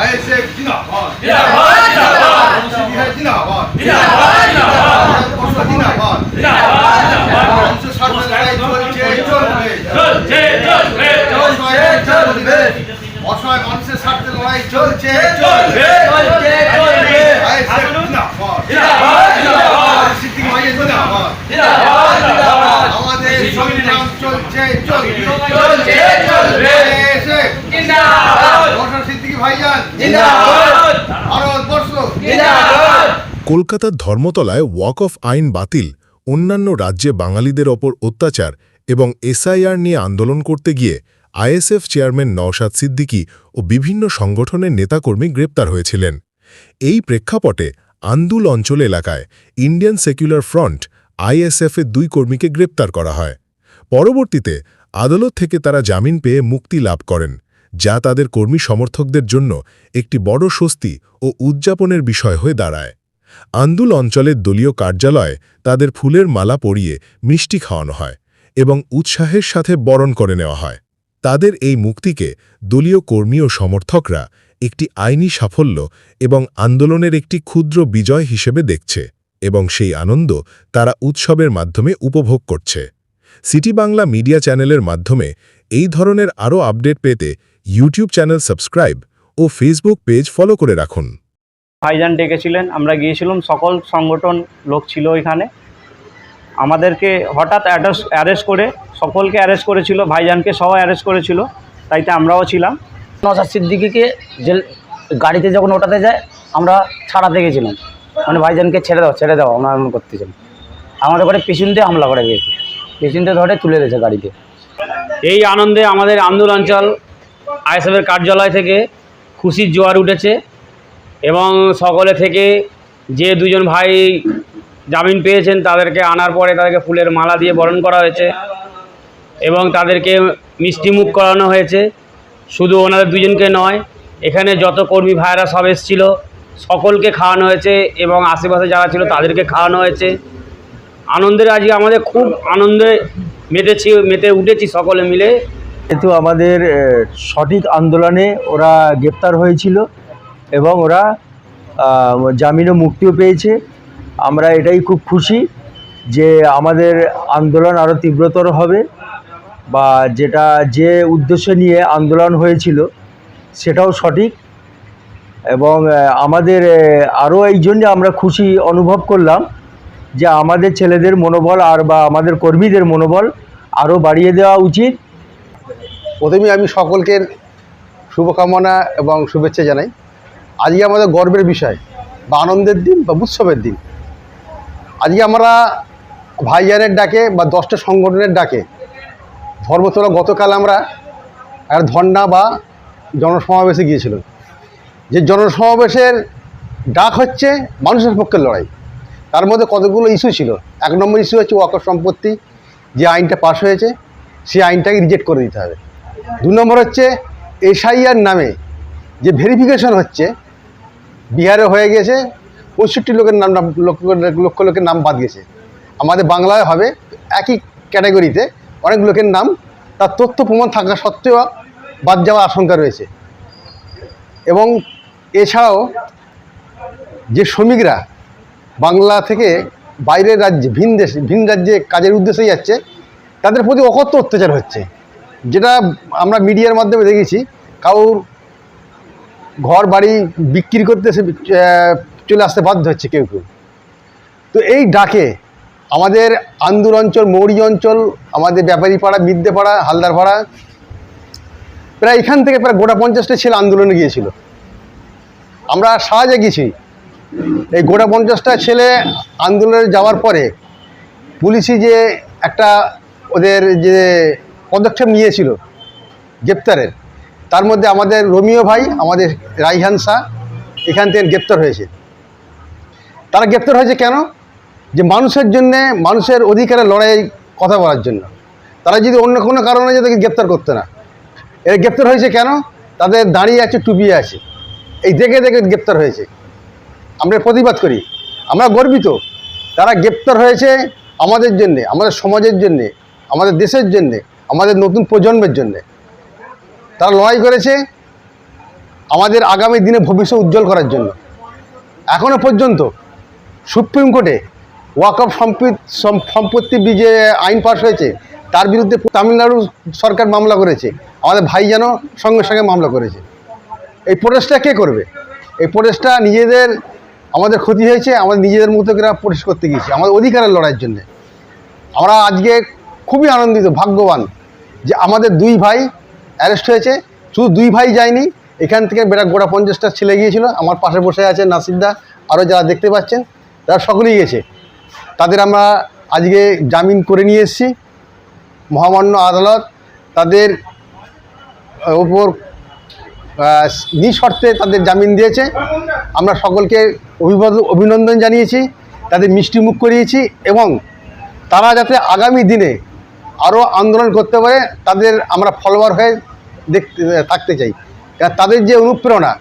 ISF জিন্দাবাদ জিন্দাবাদ, জিন্দাবাদ। সিপিআই জিন্দাবাদ জিন্দাবাদ, জিন্দাবাদ। ভারতবর্ষ জিন্দাবাদ জিন্দাবাদ, জিন্দাবাদ। মানুষের স্বার্থে লড়াই চলছে চলবে চলছে, চলবে, অসহায় চলবে অসহায় মানুষের স্বার্থে লড়াই চলছে চলবে চলছে, চলবে। আইএসএফ জিন্দাবাদ জিন্দাবাদ, জিন্দাবাদ। সিদ্দিক ভাইয়ের জিন্দাবাদ জিন্দাবাদ, জিন্দাবাদ। আমাদের সংগ্রাম চলছে চলবে কলকাতার ধর্মতলায় ওয়াক অফ আইন বাতিল অন্যান্য রাজ্যে বাঙালিদের ওপর অত্যাচার এবং এসআইআর নিয়ে আন্দোলন করতে গিয়ে আইএসএফ চেয়ারম্যান নওশাদ সিদ্দিকী ও বিভিন্ন সংগঠনের নেতাকর্মী গ্রেপ্তার হয়েছিলেন। এই প্রেক্ষাপটে আন্দুল অঞ্চল এলাকায় ইন্ডিয়ান সেকুলার ফ্রন্ট আইএসএফের দুই কর্মীকে গ্রেপ্তার করা হয়। পরবর্তীতে আদালত থেকে তারা জামিন পেয়ে মুক্তি লাভ করেন। যা তাদের কর্মী সমর্থকদের জন্য একটি বড় স্বস্তি ও উদযাপনের বিষয় হয়ে দাঁড়ায়। আন্দুল অঞ্চলের দলীয় কার্যালয়ে তাদের ফুলের মালা পরিয়ে মিষ্টি খাওয়ানো হয় এবং উৎসাহের সাথে বরণ করে নেওয়া হয়। তাদের এই মুক্তিকে দলীয় কর্মী ও সমর্থকরা একটি আইনি সাফল্য এবং আন্দোলনের একটি ক্ষুদ্র বিজয় হিসেবে দেখছে এবং সেই আনন্দ তারা উৎসবের মাধ্যমে উপভোগ করছে। সিটি বাংলা মিডিয়া চ্যানেলের মাধ্যমে এই ধরনের আরও আপডেট পেতে ইউটিউব চ্যানেল সাবস্ক্রাইব ও ফেসবুক পেজ ফলো করে রাখুন। ভাইজান ডেকেছিলেন আমরা গিয়েছিলাম সকল সংগঠন লোক ছিল ওইখানে। আমাদেরকে হঠাৎ অ্যারেস্ট অ্যারেস্ট করে সকলকে অ্যারেস্ট করেছিল ভাইজানকে সবাই অ্যারেস্ট করেছিল তাইতে আমরাও ছিলাম। নসাদ সিদ্দিকিকে জেল গাড়িতে যখন ওঠাতে যায় আমরা ছাড়াতে গেছিলাম। মানে ভাইজানকে ছেড়ে দাও ছেড়ে দাও আমরা এমন করতেছিলাম। আমাদের ঘরে পেছন দিয়ে হামলা করে দিয়েছে। পেছন দিয়ে ধরে তুলে দিয়েছে গাড়িতে। এই আনন্দে আমাদের আন্দোলন অঞ্চল আইএসএফের কার্যালয় থেকে খুশির জোয়ার উঠেছে এবং সকলে থেকে যে দুজন ভাই জামিন পেয়েছেন তাদেরকে আনার পরে তাদেরকে ফুলের মালা দিয়ে বরণ করা হয়েছে এবং তাদেরকে মিষ্টিমুখ করানো হয়েছে। শুধু ওনাদের দুজনকে নয়, এখানে যত কর্মী ভাইরা সব এসেছিল, সকলকে খাওয়ানো হয়েছে এবং আশেপাশে যারা ছিল তাদেরকে খাওয়ানো হয়েছে। আনন্দের আজকে আমাদের খুব আনন্দে মেতেছি, মেতে উঠেছি সকলে মিলে। যেহেতু আমাদের সঠিক আন্দোলনে ওরা গ্রেপ্তার হয়েছিল এবং ওরা জামিনও মুক্তিও পেয়েছে। আমরা এটাই খুব খুশি যে আমাদের আন্দোলন আরও তীব্রতর হবে বা যেটা যে উদ্দেশ্য নিয়ে আন্দোলন হয়েছিল সেটাও সঠিক এবং আমাদের আরও এই জন্যে আমরা খুশি অনুভব করলাম যে আমাদের ছেলেদের মনোবল আর বা আমাদের কর্মীদের মনোবল আরও বাড়িয়ে দেওয়া উচিত। প্রথমে আমি সকলকে শুভকামনা এবং শুভেচ্ছা জানাই। আজকে আমাদের গর্বের বিষয়, বা আনন্দের দিন বা উৎসবের দিন। আজকে আমরা ভাইজানের ডাকে বা দশটা সংগঠনের ডাকে, ধর্মতলা গতকাল আমরা একটা ধর্না বা জনসমাবেশে গিয়েছিলাম। যে জনসমাবেশের ডাক হচ্ছে মানুষের পক্ষে লড়াই। তার মধ্যে কতগুলো ইস্যু ছিল? এক নম্বর ইস্যু হচ্ছে ওয়াকফ সম্পত্তি, যে আইনটা পাশ হয়েছে, সেই আইনটাকে রিজেক্ট করে দিতে হবে। দু নম্বর হচ্ছে এসআইআর নামে যে ভেরিফিকেশন হচ্ছে, বিহারে হয়ে গেছে, পঁয়ষট্টি লোকের নাম লক্ষ লোকের নাম বাদ গেছে। আমাদের বাংলায় হবে একই ক্যাটাগরিতে অনেক লোকের নাম, তার তথ্য প্রমাণ থাকা সত্ত্বেও বাদ যাওয়ার আশঙ্কা রয়েছে। এবং এছাড়াও যে শ্রমিকরা বাংলা থেকে বাইরের রাজ্যে, ভিন দেশে, ভিন রাজ্যে কাজের উদ্দেশ্যে যাচ্ছে, তাদের প্রতি অকথ্য অত্যাচার হচ্ছে। যেটা আমরা মিডিয়ার মাধ্যমে দেখেছি, কারোর ঘর বাড়ি বিক্রি করতে সে চলে আসতে বাধ্য হচ্ছে কেউ কেউ। তো এই ডাকে আমাদের আন্দুল অঞ্চল, মৌরি অঞ্চল, আমাদের ব্যাপারী পাড়া মিদ্যে পাড়া, হালদার পাড়া, প্রায় এখান থেকে প্রায় গোটা পঞ্চাশটা ছেলে আন্দোলনে গিয়েছিল। আমরা সাহায্যে গেছি এই গোটা পঞ্চাশটা ছেলে আন্দোলনে যাওয়ার পরে পুলিশি যে একটা ওদের যে পদক্ষেপ নিয়েছিল গ্রেপ্তারের। তার মধ্যে আমাদের রোমিও ভাই, আমাদের রাইহান শাহ, এখান থেকে গ্রেপ্তার হয়েছে। তারা গ্রেপ্তার হয়েছে কেন? যে মানুষের জন্যে, মানুষের অধিকারের লড়াই কথা বলার জন্য। তারা যদি অন্য কোনো কারণে যদি গ্রেপ্তার করতো না। এর গ্রেপ্তার হয়েছে কেন? তাদের দাঁড়িয়ে আছে, টুপিয়ে আছে। এই দেখে দেখে গ্রেপ্তার হয়েছে। আমরা প্রতিবাদ করি। আমরা গর্বিত। তারা গ্রেপ্তার হয়েছে আমাদের জন্যে, আমাদের সমাজের জন্যে, আমাদের দেশের জন্যে। আমাদের নতুন প্রজন্মের জন্যে। তারা লড়াই করেছে আমাদের আগামী দিনে ভবিষ্যৎ উজ্জ্বল করার জন্য। এখনও পর্যন্ত সুপ্রিম কোর্টে ওয়াকফ সম্পত্তি যে আইন পাশ হয়েছে, তার বিরুদ্ধে তামিলনাড়ু সরকার মামলা করেছে। আমাদের ভাই যেন সঙ্গে সঙ্গে মামলা করেছে। এই প্রোটেস্টটা কে করবে? এই প্রোটেস্টটা নিজেদের আমাদের ক্ষতি হয়েছে, আমাদের নিজেদের মতো করে প্রোটেস্ট করতে গিয়েছি। আমাদের অধিকারের লড়াইয়ের জন্যে। আমরা আজকে খুবই আনন্দিত, ভাগ্যবান। যে আমাদের দুই ভাই অ্যারেস্ট হয়েছে, শুধু দুই ভাই যায়নি, এখান থেকে গোটা পঞ্চাশটা ছেলে গিয়েছিল, আমার পাশে বসে আছে নাসিরদা আরও যারা দেখতে পাচ্ছেন, তারা সকলেই গেছে। তাদের আমরা আজকে জামিন করে নিয়ে এসেছি। মহামান্য আদালত তাদের ওপর নিঃশর্তে তাদের জামিন দিয়েছে। আমরা সকলকে অভিনন্দন জানিয়েছি, তাদের মিষ্টিমুখ করিয়েছি এবং তারা যাতে আগামী দিনে আরও আন্দোলন করতে পারে, তাদের আমরা ফলোয়ার হয়ে দেখতে, থাকতে চাই। তাদের যে অনুপ্রেরণা,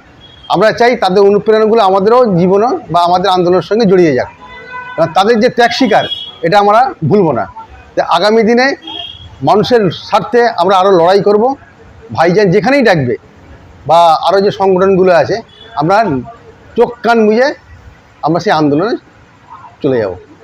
আমরা চাই তাদের অনুপ্রেরণাগুলো আমাদেরও জীবনও বা আমাদের আন্দোলনের সঙ্গে জড়িয়ে যাক। তাদের যে ত্যাগ শিকার, এটা আমরা ভুলব না। আগামী দিনে মানুষের স্বার্থে আমরা আরও লড়াই করব। ভাইজান যেখানেই ডাকবে বা আরও যে সংগঠনগুলো আছে, আমরা চোখ কান মুজে আমরা সেই আন্দোলনে চলে যাব।